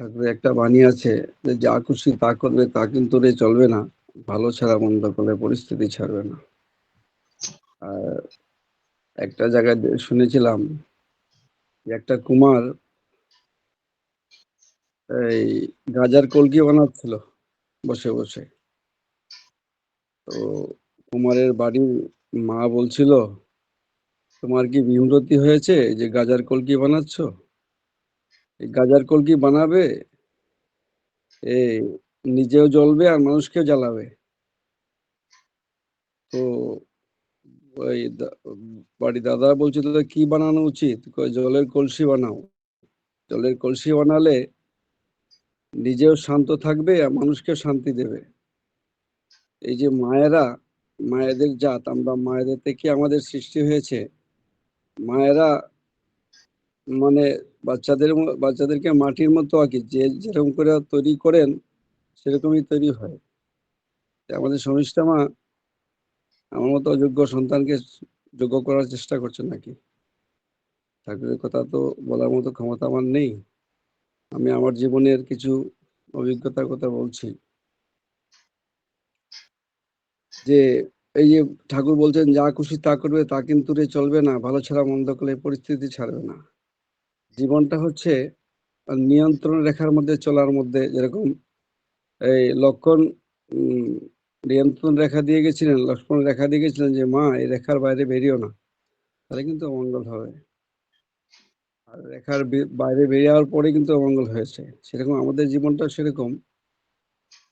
ঠাকুরের একটা বাণী আছে যে যা খুশি তা করবে, তা কিন্তু রে চলবে না। ভালো ছাড়া মন্দ করলে পরিস্থিতি ছাড়বে না। আর একটা জায়গায় শুনেছিলাম একটা কুমার এই গাজার কলকি বানাচ্ছিল বসে বসে। তো কুমারের বাড়ির মা বলছিল, তোমার কি বিমরতি হয়েছে? যে গাজার কলকি বানাচ্ছ? গাজার কলকি বানাবে? এ নিজেও জ্বলবে আর মানুষকেও জ্বালাবে। তো ওই বাড়ি দাদা বলছিল কি বানানো উচিত? জলের কলসি বানাও। জলের কলসি বানালে নিজেও শান্ত থাকবে আর মানুষকেও শান্তি দেবে। এই যে মায়েরা, মায়েদের জাত, আমরা মায়েদের থেকে আমাদের সৃষ্টি হয়েছে। মায়েরা মানে বাচ্চাদের বাচ্চাদেরকে মাটির মতো আঁকি। যে যেরকম করে তৈরি করেন, সেরকমই তৈরি হয়। আমাদের শর্মিষ্ঠা মা আমার মতো অযোগ্য সন্তানকে যোগ্য করার চেষ্টা করছে নাকি? ঠাকুরের কথা তো বলার মতো ক্ষমতা আমার নেই। আমি আমার জীবনের কিছু অভিজ্ঞতার কথা বলছি। যে এই যে ঠাকুর বলছেন, যা খুশি তা করবে, তা কিন্তু চলবে না। ভালো ছাড়া মন্দ করলে পরিস্থিতি ছাড়বে না। জীবনটা হচ্ছে নিয়ন্ত্রণ রেখার মধ্যে চলার মধ্যে যেরকম এই লক্ষণ নিয়ন্ত্রণ রেখা দিয়ে গেছিলেন লক্ষ্মণ রেখা দিয়ে গেছিলেন যে, মা, এই রেখার বাইরে বেরিও না। তাহলে কিন্তু অমঙ্গল হবে। আর রেখার বাইরে বেরিয়ে যাওয়ার পরে কিন্তু অমঙ্গল হয়েছে। সেরকম আমাদের জীবনটা সেরকম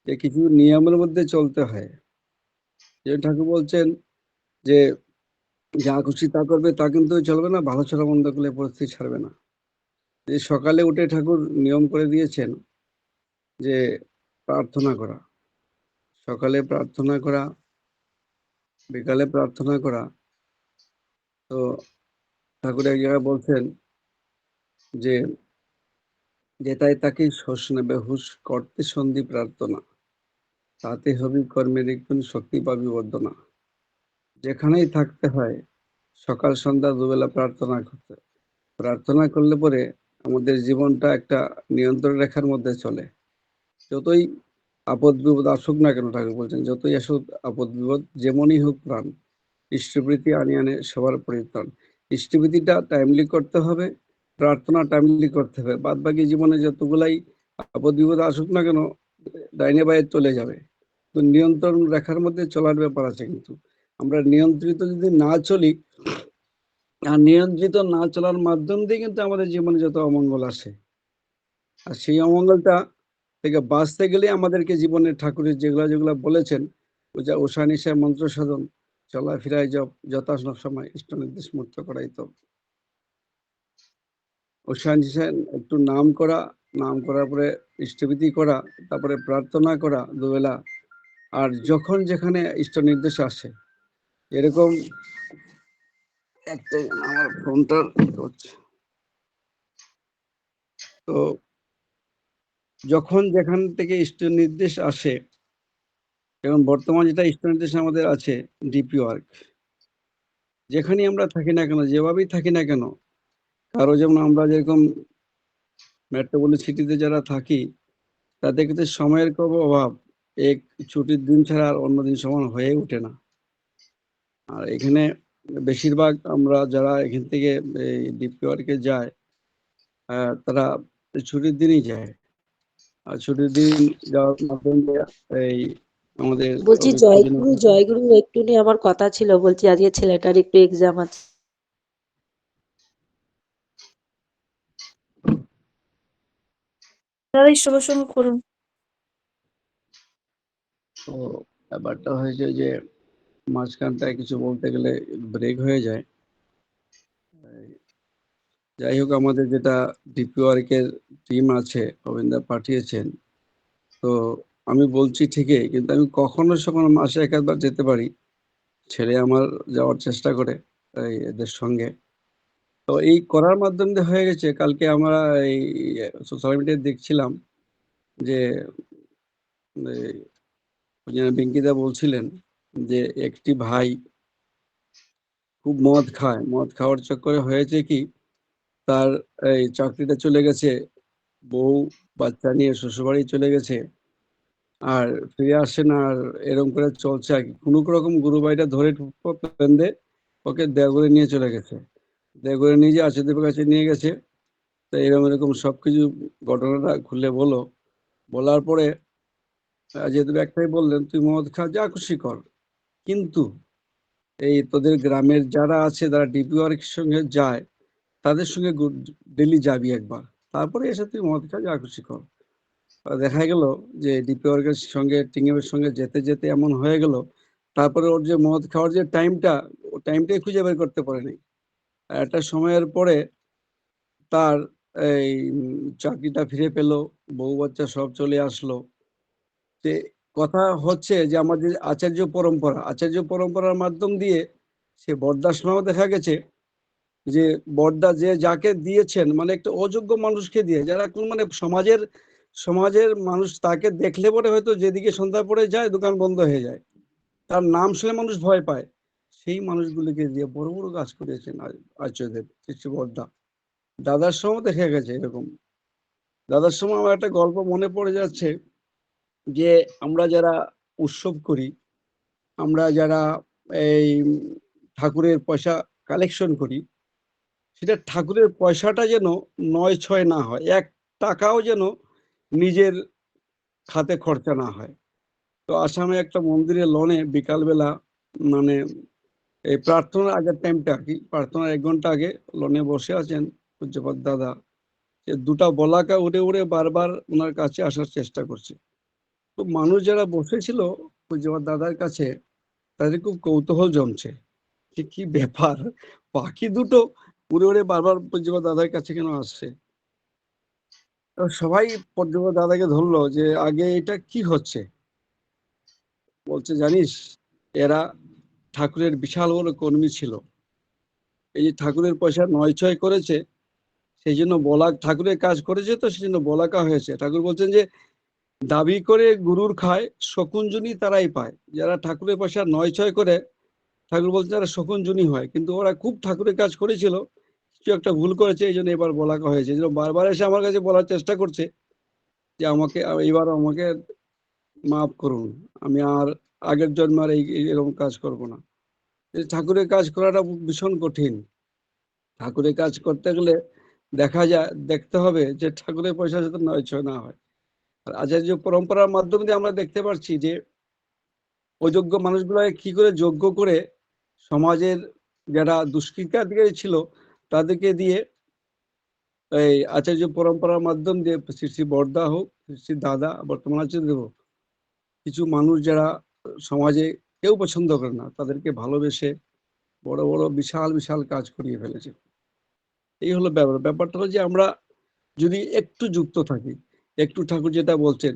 যে, কিছু নিয়মের মধ্যে চলতে হয়। যে ঠাকুর বলছেন যে, যা খুশি তা করবে, তা কিন্তু চলবে না, ভালো ছাড়া মন্দ করলে পরিস্থিতি ছাড়বে না। যে সকালে উঠে ঠাকুর নিয়ম করে দিয়েছেন যে প্রার্থনা করা। সকালে প্রার্থনা করা, বিকালে প্রার্থনা করা। তো ঠাকুর এক জায়গায় বলছেন যে যেটাই তাকে শোষণে বেহুশ করতে সন্ধি প্রার্থনা। তাতে হবি কর্মের একটু শক্তি পাবি বর্ধনা। যেখানেই থাকতে হয়, সকাল সন্ধ্যা দুবেলা প্রার্থনা করতে। প্রার্থনা করলে পরে আমাদের জীবনটা একটা নিয়ন্ত্রণ রেখার মধ্যে চলে। যতই আপদ বিপদ আসুক না কেন, ঠাকুর বলছেন, যতই আসুক আপদ বিপদ, যেমনই হোক প্রাণ, ইষ্টপ্রীতি আনি আনে সবার পরিত্রাণ। ইষ্টপ্রীতিটা টাইমলি করতে হবে, প্রার্থনা টাইমলি করতে হবে। বাদ বাকি জীবনে যতগুলাই আপদ বিপদ আসুক না কেন, ডাইনে বাইরে চলে যাবে। তো নিয়ন্ত্রণ রেখার মধ্যে চলার ব্যাপার আছে কিন্তু। আমরা নিয়ন্ত্রিত যদি না চলি আর নিয়ন্ত্রিত না চলার মাধ্যম দিয়ে কিন্তু আমাদের জীবনে যত অমঙ্গল আসে। আর সেই অমঙ্গলটা থেকে বাঁচতে গেলে আমাদেরকে জীবনে ঠাকুরের যেগুলা যেগুলা বলেছেন, পূজা উষা নিশায় মন্ত্র সাধন চলাফেরায় জপ যথা সময় ইষ্ট নির্দেশ মুক্ত করাই তো। উষা নিশায় একটু নাম করা, নাম করার পরে ইষ্টবিধি করা, তারপরে প্রার্থনা করা দুবেলা। আর যখন যেখানে ইষ্ট নির্দেশ আসে, এরকম একটা আমার ফোনটা হচ্ছে। তো যখন যেখান থেকে ইষ্ট নির্দেশ আসে, যেমন বর্তমান যেটা ইষ্ট নির্দেশ আমাদের আছে ডিপি ওয়ার্ক যেখানে আমরা থাকি না কেন, যেভাবেই থাকি না কেন, কারও যেমন আমরা যেরকম মেট্রোপলি সিটিতে যারা থাকি, তাদের কিন্তু সময়ের খুব অভাব। এক ছুটির দিন ছাড়া আর অন্য দিন সমান হয়ে ওঠে না। আর এখানে বেশিরভাগ আমরা যারা এখান থেকে এই ডিপি ওয়ার্কে যায় তারা ছুটির দিনই যায়। আর ছুটির দিন যাওয়ার মাধ্যমে এই আমাদের বলছি জয়গুরু জয়গুরু একটু নিয়ে আমার কথা ছিল বলছি আজকে ছেলেটার একটু এক্সাম আছে। দাদা ঈশ্বর করুন। তো ব্যাপারটা হয়েছে যে মাঝখানটায় কিছু বলতে গেলে ব্রেক হয়ে যায়। যাই হোক, আমাদের যেটা ডিপি ওয়ার্কের টিম আছে গোবিন্দা পাঠিয়েছেন। তো আমি বলছি ঠিকই, কিন্তু আমি কখনো সখনো মাসে এক একবার যেতে পারি ছেলে আমার যাওয়ার চেষ্টা করে এদের সঙ্গে। তো এই করার মাধ্যম হয়ে গেছে, কালকে আমরা এই সোশ্যাল মিডিয়ায় দেখছিলাম যে ওই বলছিলেন যে একটি ভাই খুব মদ খায় মদ খাওয়ার চক্করে হয়েছে কি তার এই চাকরিটা চলে গেছে বউ বাচ্চা নিয়ে শ্বশুরবাড়ি চলে গেছে। আর ফিরে আসে না আর এরকম করে চলছে আরকি। কোনো রকম গুরু ভাইটা ধরে বেঁধে ওকে দেওঘরে নিয়ে চলে গেছে। দেওঘরে নিয়ে যে আচার্যদেবের কাছে নিয়ে গেছে। তো এরকম, এরকম সবকিছু ঘটনাটা খুলে বলো বলার পরে আচার্যদেব একটাই বললেন, "তুই মদ খা, যা খুশি কর। কিন্তু এই তোদের গ্রামের যারা আছে যারা ডিপি ওয়ার্কের সঙ্গে যায়, তাদের সঙ্গে ডেলি যাবি একবার। তারপরে এসে তুই মদ খা, যা খুশি কর।" দেখা গেল যে ডিপি ওয়ার্কের সঙ্গে টিএমের সঙ্গে যেতে, যেতে এমন হয়ে গেল, তারপরে ওর যে মদ খাওয়ার যে টাইমটা, ও টাইমটাই খুঁজে বের করতে পারে নাই। একটা সময়ের পরে তার এই চাকরিটা ফিরে পেল, বউ বাচ্চা সব চলে আসলো। যে কথা হচ্ছে যে আমাদের আচার্য পরম্পরা, আচার্য পরম্পরার মাধ্যম দিয়ে সে বরদার সময়েও দেখা গেছে যে বরদা যে যাকে দিয়েছেন মানে একটা অযোগ্য মানুষকে দিয়ে যারা কোন মানে সমাজের সমাজের মানুষ তাকে দেখলে পরে হয়তো যেদিকে সন্ধ্যা পড়ে যায় দোকান বন্ধ হয়ে যায়। তার নাম শুনে মানুষ ভয় পায়। সেই মানুষগুলিকে দিয়ে বড়, বড় কাজ করিয়েছেন আ আচার্যদেব, শ্রী বরদা। দাদার সময়ও দেখা গেছে এরকম। দাদার সময় আমার একটা গল্প মনে পড়ে যাচ্ছে যে আমরা যারা উৎসব করি, আমরা যারা এই ঠাকুরের পয়সা কালেকশন করি, সেটা ঠাকুরের পয়সাটা যেন নয়-ছয় না হয়। এক টাকাও যেন নিজের খাতে খরচা না হয়। তো আসামে একটা মন্দিরের লনে বিকালবেলা মানে এই প্রার্থনার আগের টাইমটা আরকি, প্রার্থনার এক ঘণ্টা আগে লনে বসে আছেন পূজ্যপাদ দাদা। যে ২ টা বলাকা উড়ে, উড়ে বারবার ওনার কাছে আসার চেষ্টা করছে। তো মানুষ যারা বসেছিল পূজ্যপাদ দাদার কাছে, তাদের খুব কৌতূহল জমছে। যে কি ব্যাপার? পাখি দুটো উড়ে, উড়ে বারবার পূজ্যপাদ দাদার কাছে কেন আসছে? সবাই পূজ্যপাদ দাদাকে ধরলো যে, "আগে এটা কি হচ্ছে?" বলছে, "জানিস এরা ঠাকুরের বিশাল বড় কর্মী ছিল। এই যে ঠাকুরের পয়সা নয়-ছয় করেছে, সেই জন্য বলা ঠাকুরের কাজ করেছে তো সেই জন্য বলাকা হয়েছে।" ঠাকুর বলছেন যে, "দাবি করে গুরুর খায়, শকুনজনী তারাই পায়।" যারা ঠাকুরের পয়সা নয়-ছয় করে, ঠাকুর বলছেন তারা শকুনজনী হয়। কিন্তু ওরা খুব ঠাকুরের কাজ করেছিল, কিছু একটা ভুল করেছে এই জন্য এবার বলা হয়েছে। বারবার এসে আমার কাছে বলার চেষ্টা করছে যে, "আমাকে এবার আমাকে মাফ করুন। আমি আর আগের জন্মে আর এই এরকম কাজ করব না।" ঠাকুরের কাজ করাটা ভীষণ কঠিন। ঠাকুরের কাজ করতে গেলে দেখা যায় দেখতে হবে যে ঠাকুরের পয়সা যাতে নয়-ছয় না হয়। আচার্য পরম্পরার মাধ্যমে আমরা দেখতে পারছি যে অযোগ্য মানুষগুলাকে কি করে যোগ্য করে সমাজের যারা দুষ্কৃতাকারী ছিল তাদেরকে দিয়ে এই আচার্য পরম্পরার মাধ্যম দিয়ে শ্রী, শ্রী বরদা হোক, শ্রী, দাদা, বর্তমান আচার্যদেব হোক, কিছু মানুষ যারা সমাজে কেউ পছন্দ করে না, তাদেরকে ভালোবেসে বড়, বড় বিশাল, বিশাল কাজ করিয়ে ফেলেছে। এই হলো ব্যাপার। ব্যাপারটা হলো যে আমরা যদি একটু যুক্ত থাকি, একটু ঠাকুর যেটা বলছেন,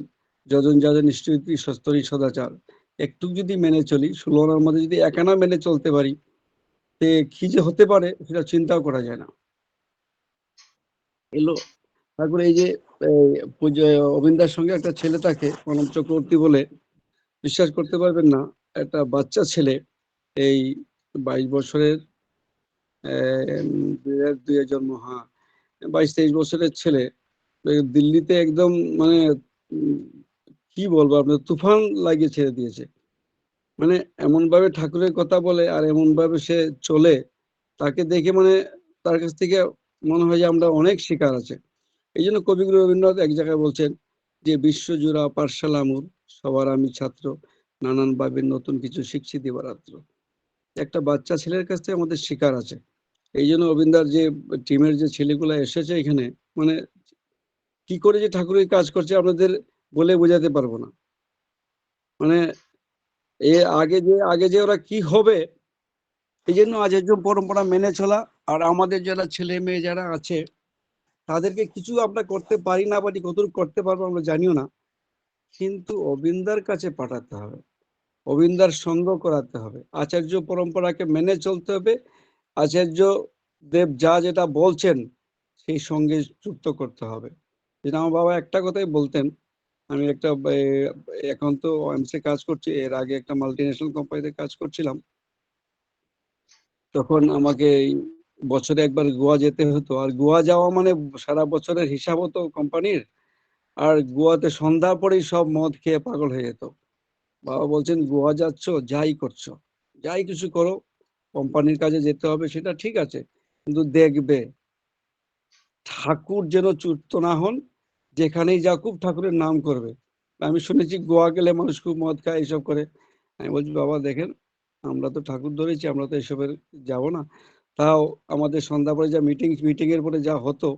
"যজন যাজন ইষ্টনীতি সস্তরি সদাচার।" একটু যদি মেনে চলি, ১৬ মধ্যে যদি ১ আনা মেনে চলতে পারি, তে কি যে হতে পারে সেটা চিন্তাও করা যায় না। এলো তারপরে এই যে অবিন্দার সঙ্গে একটা ছেলে থাকে প্রণব চক্রবর্তী বলে, বিশ্বাস করতে পারবেন না, একটা বাচ্চা ছেলে এই ২২ বছরের এম ২০০২ এ জন্ম হ্যাঁ, ২২-২৩ বছরের ছেলে দিল্লিতে একদম মানে কি বলব আপনার তুফান লাগিয়ে ছেড়ে দিয়েছে। মানে এমনভাবে ঠাকুরের কথা বলে আর এমনভাবে সে চলে, তাকে দেখে মানে তার কাছ থেকে মনে হয় যে আমরা অনেক শিকার আছে। এই জন্য কবিগুরু রবীন্দ্রনাথ এক জায়গায় বলছেন যে, "বিশ্বজুড়া পাঠশালা মোর, সবার আমি ছাত্র, নানানভাবে নতুন কিছু শিখছি দিবারাত্র।" একটা বাচ্চা ছেলের কাছ থেকে আমাদের শিকার আছে। এই জন্য অবিন্দার যে টিমের যে ছেলেগুলা এসেছে এখানে, মানে কি করে যে ঠাকুরের কাজ করছে আপনাদের বলে বোঝাতে পারব না। মানে এ আগে যে আগে যে ওরা কি হবে, এইজন্য আচার্য পরম্পরা মেনে চলা আর আমাদের যারা ছেলে-মেয়ে যারা আছে, তাদেরকে কিছু আমরা করতে পারি না পারি, কতটুকু করতে পারব আমরা জানিও না। কিন্তু অবিন্দার কাছে পাঠাতে হবে। অবিন্দার সঙ্গ করাতে হবে। আচার্য পরম্পরাকে মেনে চলতে হবে। আচার্য দেব যা যেটা বলছেন, সেই সঙ্গে যুক্ত করতে হবে। যেটা আমার বাবা একটা কথাই বলতেন, আমি একটা এখন তো OIMS-এ কাজ করছি, এর আগে একটা মাল্টিন্যাশনাল কোম্পানিতে কাজ করছিলাম। তখন আমাকে বছরে একবার গোয়া যেতে হতো। আর গোয়া যাওয়া মানে সারা বছরের হিসাব হতো কোম্পানির। আর গোয়াতে সন্ধ্যা পরেই সব মদ খেয়ে পাগল হয়ে যেত। বাবা বলছেন গোয়া যাচ্ছ যাই করছ। যাই কিছু করো কোম্পানির কাজে যেতে হবে সেটা ঠিক আছে। কিন্তু দেখবে ঠাকুর যেন চ্যুত না হন যেখানেই যা খুব ঠাকুরের নাম করবে। আমি শুনেছি গোয়া গেলে মানুষ খুব মদ খায়, এইসব করে। আমি বলছি, বাবা, দেখেন, আমরা তো ঠাকুর ধরেছি, আমরা তো এসবের যাব না। তাও আমাদের সন্ধ্যা পরে যা মিটিং মিটিং এর পরে যা হতো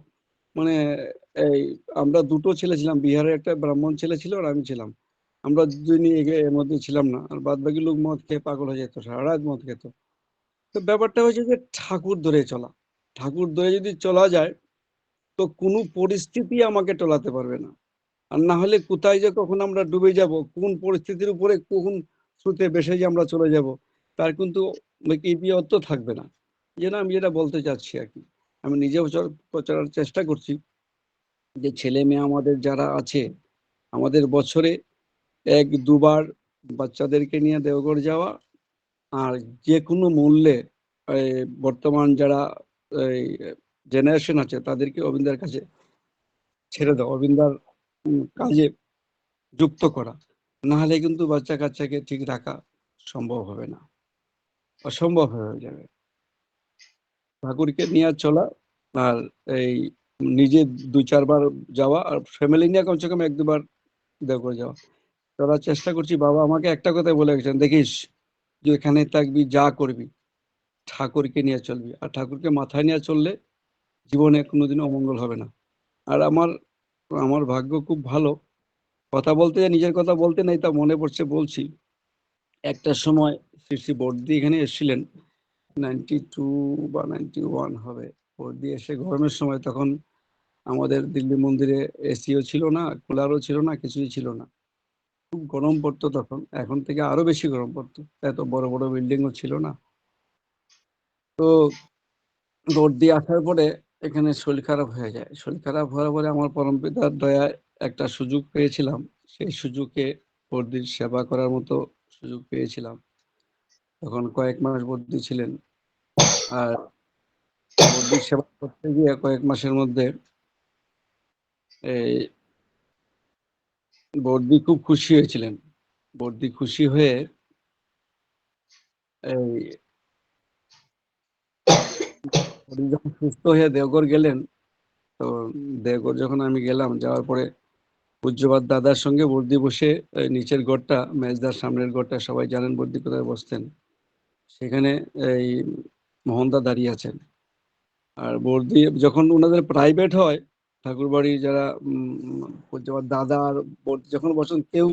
মানে এই আমরা দুটো ছেলে ছিলাম, বিহারের একটা ব্রাহ্মণ ছেলে ছিল আর আমি ছিলাম। আমরা দুজনই এর মধ্যে ছিলাম না, আর বাদ বাকি লোক মদ খেয়ে পাগল হয়ে যেত, সারা রাত মদ খেত। তো ব্যাপারটা হচ্ছে যে ঠাকুর ধরে চলা। ঠাকুর ধরে যদি চলা যায় তো কোনো পরিস্থিতি আমাকে টলাতে পারবে না। আর না হলে কোথায় যে কখন আমরা ডুবে যাব, কোন পরিস্থিতির উপরে কোন স্রোতে বেসে যে আমরা চলে যাব, তার কিন্তু ইপিয়ত থাকবে না। যেন আমি যেটা বলতে চাচ্ছি আর কি, আমি নিজেও প্রচারের চেষ্টা করছি যে ছেলে মেয়ে আমাদের যারা আছে, আমাদের বছরে এক, দুবার বাচ্চাদেরকে নিয়ে দেওঘর যাওয়া আর যে কোনো মূল্যে বর্তমান যারা জেনারেশন আছে, তাদেরকে অবিন্দার কাছে ছেড়ে দাও, অবিন্দার কাজে যুক্ত করা। না হলে কিন্তু বাচ্চা কাচ্চাকে ঠিক রাখা সম্ভব হবে না, অসম্ভব হয়ে যাবে। ঠাকুরকে নিয়ে চলা আর এই নিজে দু চারবার যাওয়া আর ফ্যামিলি নিয়ে কমসে কম এক দুবার দেওঘর যাওয়া। চলার চেষ্টা করছি, বাবা আমাকে একটা কথা বলে গেছেন, দেখিস যে এখানে থাকবি, যা করবি, ঠাকুরকে নিয়ে চলবি। আর ঠাকুরকে মাথায় নিয়ে চললে জীবনে কোনোদিনও অমঙ্গল হবে না। আর আমার আমার ভাগ্য খুব ভালো। কথা বলতে নিজের কথা বলতে নাই তা মনে পড়ছে বলছি। একটা সময় শ্রী শ্রী বর্দি এখানে এসেছিলেন। নাইনটি টু বা নাইনটি ওয়ান হবে। বর্দি এসে গরমের সময় তখন আমাদের দিল্লি মন্দিরে এসিও ছিল না, কুলারও ছিল না, কিছুই ছিল না। খুব গরম পড়তো তখন। এখন থেকে আরও বেশি গরম পড়তো। এত বড় বড় বিল্ডিংও ছিল না। তো বর্দি আসার পরে এখানে শরীর খারাপ হয়ে যায়। শরীর খারাপ হওয়ার পরে আমার পরম পিতার দয়ায় একটা সুযোগ পেয়েছিলাম। সেই সুযোগে বর্দির সেবা করার মতো সুযোগ পেয়েছিলাম। তখন কয়েক মাস বর্দি ছিলেন। আর বর্দির সেবা করতে গিয়ে কয়েক মাসের মধ্যে এই বর্দি খুব খুশি হয়েছিলেন। বর্দি খুশি হয়ে এই বর্দি যখন সুস্থ হয়ে দেওঘর গেলেন তো দেওঘর যখন আমি গেলাম যাওয়ার পরে পূজ্যবাদ দাদার সঙ্গে বর্দি বসে নিচের ঘরটা মেজদার সামনের ঘরটা সবাই জানেন বর্দি কোথায় বসতেন। সেখানে এই মোহনদা দাঁড়িয়ে আছেন। আর বর্দি যখন ওনাদের প্রাইভেট হয় ঠাকুরবাড়ি যারা পূজ্যবাদ দাদা আর বর্দি যখন বসেন কেউ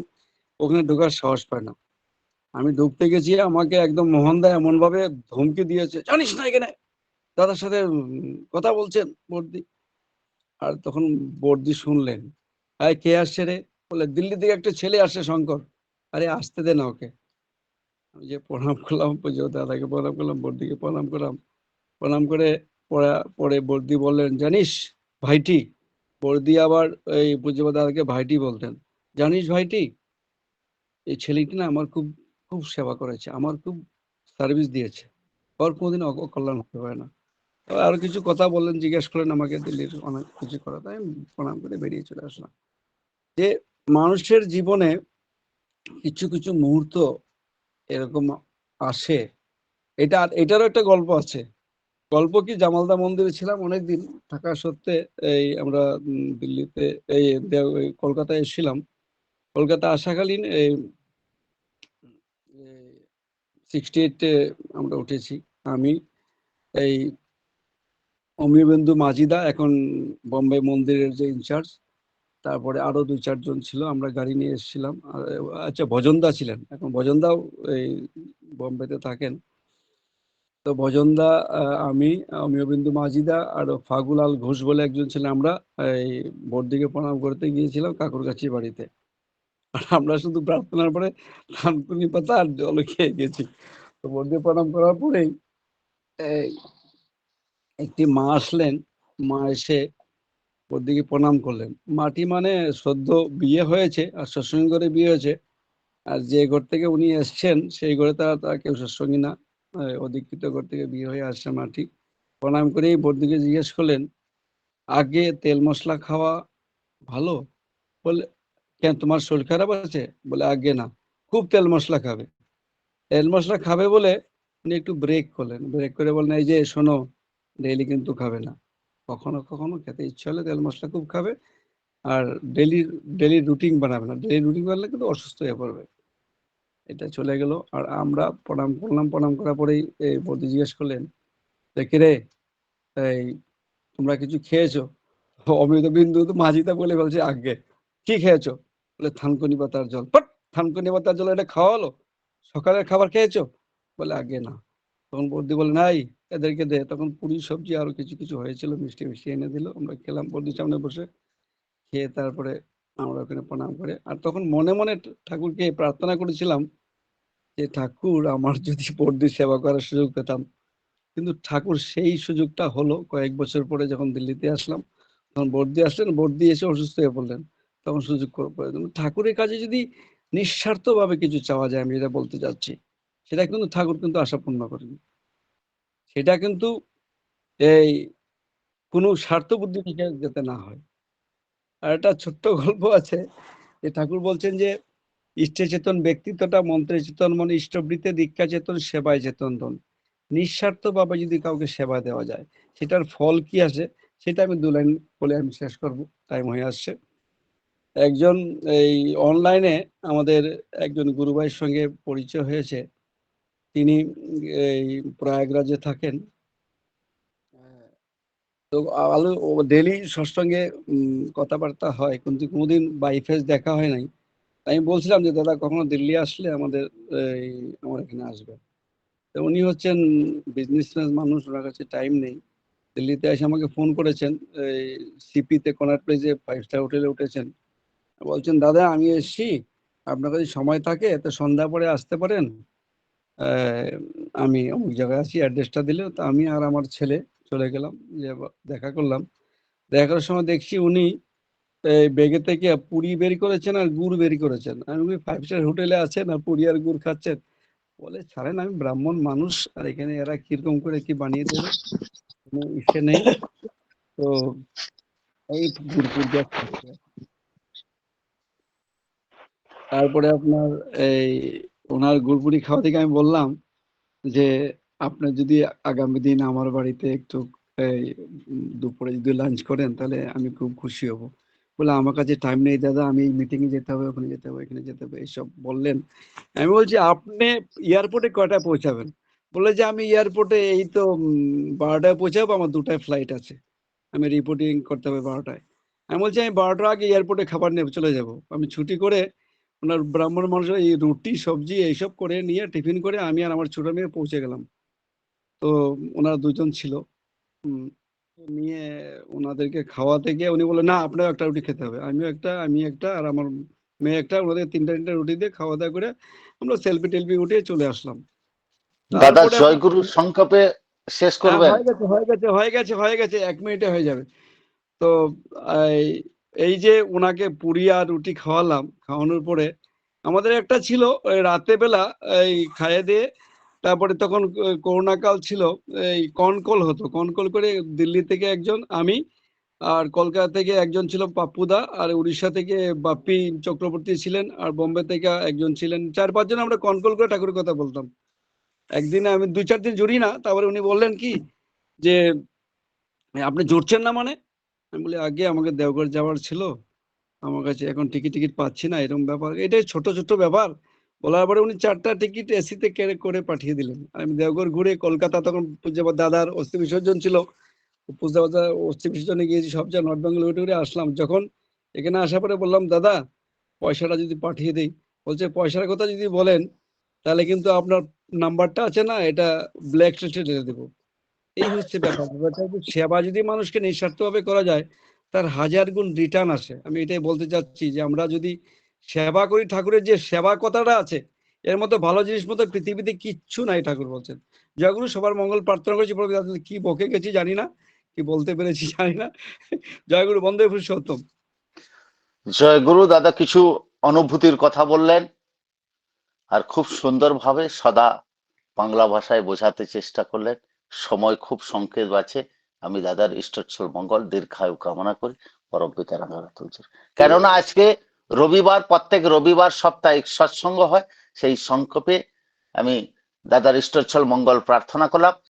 ওখানে ঢোকার সাহস পায় না। আমি ঢুকতে গেছি আমাকে একদম মোহনদা এমন ভাবে ধমকি দিয়েছে জানিস না এখানে? দাদার সাথে কথা বলছেন বর্দি। আর তখন বর্দি শুনলেন আরে কে আসছে রে? বলে দিল্লি থেকে একটা ছেলে আসছে, শঙ্কর। আরে, আসতে দে না ওকে। আমি যে প্রণাম করলাম পুজো দাদাকে প্রণাম করলাম, বর্দিকে প্রণাম করলাম। প্রণাম করে পড়া, পরে বর্দি বললেন, জানিস ভাইটি? বর্দি আবার এই পুজো দাদাকে ভাইটি বলতেন। জানিস ভাইটি, এই ছেলেটি না আমার খুব খুব সেবা করেছে, আমার খুব সার্ভিস দিয়েছে। ওর কোনোদিন অকল্যাণ হতে পারে না। আরও কিছু কথা বললেন, জিজ্ঞেস করলেন আমাকে দিল্লির অনেক কিছু করা তাই প্রণাম করে বেরিয়ে চলে আসলাম। যে মানুষের জীবনে কিছু কিছু মুহূর্ত এরকম আসে, এটা এটারও একটা গল্প আছে। গল্প কি জামালদা মন্দিরে ছিলাম অনেকদিন, থাকা সত্ত্বে এই আমরা দিল্লিতে এই কলকাতায় এসেছিলাম। কলকাতা আসাকালীন এই সিক্সটি এইটে আমরা উঠেছি। আমি এই অমিয়বেন্দু মাজিদা, এখন বোম্বে মন্দিরের যে ইনচার্জ তারপরে আরও দুই চারজন ছিল, আমরা গাড়ি নিয়ে এসেছিলাম। আচ্ছা ভজনদা ছিলেন। এখন ভজনদাও এই বোম্বেতে থাকেন। তো ভজনদা আমি অমিয়বিন্দু মাজিদা আর ফাগুলাল ঘোষ বলে একজন ছিলেন আমরা, এই বর্দিকে প্রণাম করতে গিয়েছিলাম কাকুরগাছি বাড়িতে। আর আমরা শুধু প্রার্থনার পরে থানকুনি পাতা আর জল খেয়ে গেছি। তো বর্দি প্রণাম করার পরেই এই একটি মা আসলেন, মা এসে বর্দিকে প্রণাম করলেন। মাটি মানে সদ্য বিয়ে হয়েছে আর সৎসঙ্গ করে বিয়ে হয়েছে। আর যে ঘর থেকে উনি এসছেন, সেই ঘরে তারা তারা কেউ সৎসঙ্গী না। অধিকৃত ঘর থেকে বিয়ে হয়ে আসছে মাটি। প্রণাম করেই বৌদিকে জিজ্ঞেস করলেন, আগে তেল মশলা খাওয়া ভালো? বলে কেন, তোমার শরীর খারাপ আছে? বলে, আগে না, খুব তেল মশলা খাবে। তেল মশলা খাবে বলে উনি একটু ব্রেক করলেন। ব্রেক করে বললেন, এই যে, শোনো ডেইলি কিন্তু খাবে না। কখনো কখনো খেতে ইচ্ছা হলে তেল মশলা খুব খাবে, আর ডেলি ডেলি রুটিন বানাবে না। ডেলি রুটিন বানালে কিন্তু অসুস্থ হয়ে পড়বে। এটা চলে গেল। আর আমরা প্রণাম করলাম, প্রণাম করার পরেই এই বৌদি জিজ্ঞেস করলেন দেখে রে? এই তোমরা কিছু খেয়েছো? অমৃত বিন্দু তো মাঝিটা বলে বলছে আগে। কি খেয়েছো? বলে, থানকুনি পাতার জল। পট! থানকুনি পাতার জল এটা খাওয়া হলো সকালের খাবার খেয়েছো? বলে, আগে না। তখন বৌদি বলে নাই এদেরকে দে, তখন পুরি সবজি আরও কিছু কিছু হয়েছিল, মিষ্টি মিষ্টি এনে দিল, আমরা খেলাম বৌদির সামনে বসে, খেয়ে তারপরে আমরা ওখানে প্রণাম করে, আর তখন মনে মনে ঠাকুরকে প্রার্থনা করেছিলাম যে, ঠাকুর, আমার যদি বর্দির সেবা করার সুযোগ পেতাম। কিন্তু ঠাকুর সেই সুযোগটা হলো, কয়েক বছর পরে যখন দিল্লিতে আসলাম, তখন বর্দি আসলেন, বর্দি এসে অসুস্থ হয়ে পড়লেন, তখন সুযোগ কিন্তু ঠাকুরের কাছে যদি নিঃস্বার্থভাবে কিছু চাওয়া যায়, আমি যেটা বলতে চাচ্ছি, সেটা কিন্তু ঠাকুর কিন্তু আশা পূর্ণ করেন। সেটা কিন্তু এই কোনো স্বার্থ বুদ্ধি থেকে যাতে না হয়। আর একটা ছোট্ট গল্প আছে যে ঠাকুর বলছেন যে, ইষ্টে চেতন ব্যক্তিত্বটা মন্ত্রে চেতন, মন ইষ্টবৃত্তে দীক্ষা চেতন, সেবায় চেতন ধন। নিঃস্বার্থভাবে যদি কাউকে সেবা দেওয়া যায়, সেটার ফল কি আসে? সেটা আমি দু লাইন বলে আমি শেষ করব। টাইম হয়ে আসছে। একজন এই অনলাইনে আমাদের একজন গুরুভাইয়ের সঙ্গে পরিচয় হয়েছে। তিনি এই প্রয়াগরাজে থাকেন। তো আলো ডেলি সৎসঙ্গে কথাবার্তা হয়, কিন্তু কোনোদিন বাই ফেস দেখা হয় নাই। আমি বলছিলাম যে, দাদা, কখনো দিল্লি আসলে আমাদের, এই, আমার এখানে আসবে? তো উনি হচ্ছেন বিজনেসম্যান মানুষ, ওনার কাছে টাইম নেই। দিল্লিতে এসে আমাকে ফোন করেছেন, এই সিপিতে কনাট প্লেসে ফাইভ স্টার হোটেলে উঠেছেন। বলছেন, দাদা, আমি এসছি। আপনার কাছে সময় থাকে, তো সন্ধ্যা পরে আসতে পারেন? আমি অমুক জায়গায় আছি অ্যাড্রেসটা দিলে তো আমি আর আমার ছেলে চলে গেলাম, যে দেখা করলাম। দেখা করার সময় দেখছি উনি বেগে থেকে পুরি বের করেছেন আর গুড় বের করেছেন। আমি বলি ফাইভ স্টার হোটেলে আছেন আর পুরি আর গুড় খাচ্ছেন। বলে, ছাড়েন, আমি ব্রাহ্মণ মানুষ, আর এখানে এরা কীরকম করে কি বানিয়ে দেবে? কোনো ইসে নেই। তো এই গুড় খাচ্ছে। তারপরে আপনার এই ওনার গুড়পুরি খাওয়া থেকে আমি বললাম যে, আপনি যদি আগামী দিন আমার বাড়িতে একটু দুপুরে যদি লাঞ্চ করেন, তাহলে আমি খুব খুশি হব। বলে আমার কাছে টাইম নেই দাদা, আমি মিটিং এ যেতে হবে, ওখানে যেতে হবে, এখানে যেতে হবে। এইসব বললেন। আমি বলছি, আপনি এয়ারপোর্টে কয়টা পৌঁছাবেন? বলে যে, আমি এয়ারপোর্টে এই তো বারোটায় পৌঁছাবো, আমার দুটায় ফ্লাইট আছে। আমি রিপোর্টিং করতে হবে বারোটায়। আমি বলছি, আমি বারোটার আগে এয়ারপোর্টে খাবার নিয়ে চলে যাব। আমি ছুটি করে ওনার ব্রাহ্মণ মানুষ এই রুটি সবজি এইসব করে নিয়ে টিফিন করে আমি আর আমার ছোট মেয়ে পৌঁছে গেলাম। তো ওনারা দুজন ছিল। নিয়ে ওনাদেরকে খাওয়াতে গিয়ে উনি বলে না আপনার একটা রুটি খেতে হবে। আমিও একটা আমি একটা আর আমার মেয়ে একটা। ওনাদের তিনটা তিনটা রুটি দিয়ে খাওয়া দাওয়া করে আমরা সেলফি টেলফি উঠে চলে আসলাম। দাদা জয়গুরু সংক্ষেপে শেষ হ্যাঁ, করবেন। হয়ে গেছে হয়ে গেছে হয়ে গেছে হয়ে গেছে এক মিনিটে হয়ে যাবে। তো এই যে ওনাকে পুরি আর রুটি খাওয়ালাম, খাওয়ানোর পরে আমাদের একটা ছিল রাতে বেলা এই খাইয়ে দিয়ে তারপরে তখন ক- করোনা কাল ছিল, এই কনকল হতো। কনকল করে দিল্লি থেকে একজন, আমি আর কলকাতা থেকে একজন ছিল পাপ্পুদা আর উড়িষ্যা থেকে বাপ্পি চক্রবর্তী ছিলেন, আর বোম্বে থেকে একজন ছিলেন। চার পাঁচজন আমরা কনকল করে ঠাকুরের কথা বলতাম। একদিন আমি দুই চার দিন জুড়ি না, তারপরে উনি বললেন কি যে, আপনি জুড়ছেন না মানে? আমি বলি, আগে আমাকে দেওঘর যাওয়ার ছিল। আমার কাছে এখন টিকিট টিকিট পাচ্ছি না। এরকম ব্যাপার। এটাই ছোট ছোট ব্যাপার। বলার পরে উনি চারটা টিকিট এসিতে কেড়ে, করে পাঠিয়ে দিলেন। আর আমি দেওঘর ঘুরে কলকাতা তখন পূজ্যবাদ দাদার অস্থি বিসর্জন ছিল। পূজ্যবাদ দাদার অস্থি বিসর্জনে গিয়েছি সব যা নর্থ বেঙ্গল উঠে উঠে আসলাম, যখন এখানে আসার পরে বললাম, দাদা, পয়সাটা যদি পাঠিয়ে দেই। বলছে, পয়সার কথা যদি বলেন, তাহলে কিন্তু আপনার নাম্বারটা আছে না, এটা ব্ল্যাক লিস্টে ঢেলে দেবো। এই হচ্ছে ব্যাপার। সেবা যদি মানুষকে নিঃস্বার্থভাবে করা যায়, তার হাজার গুণ রিটার্ন আসে। আমি এটাই বলতে চাচ্ছি যে আমরা যদি সেবা করি, ঠাকুরের যে সেবা কথাটা আছে, এর মতো ভালো জিনিস মতো পৃথিবীতে কিচ্ছু নাই, ঠাকুর বলছেন। জয়গুরু সবার মঙ্গল প্রার্থনা করেছি কি বকে গেছি জানি না, কি বলতে পেরেছি জানি না। জয়গুরু, বন্দে পুরুষোত্তম। জয়গুরু দাদা কিছু অনুভূতির কথা বললেন আর খুব সুন্দরভাবে সদা বাংলা ভাষায় বোঝাতে চেষ্টা করলেন। সময় খুব সংকেত আছে। আমি দাদার ইষ্টচ্ছল মঙ্গল, দীর্ঘায়ু কামনা করি। পরম পিতা রামনাথ তুলছেন কেননা আজকে রবিবার, প্রত্যেক রবিবার সপ্তাহে সৎসঙ্গ হয়। সেই সংক্ষেপে আমি দাদার ইষ্টচ্ছল মঙ্গল প্রার্থনা করলাম।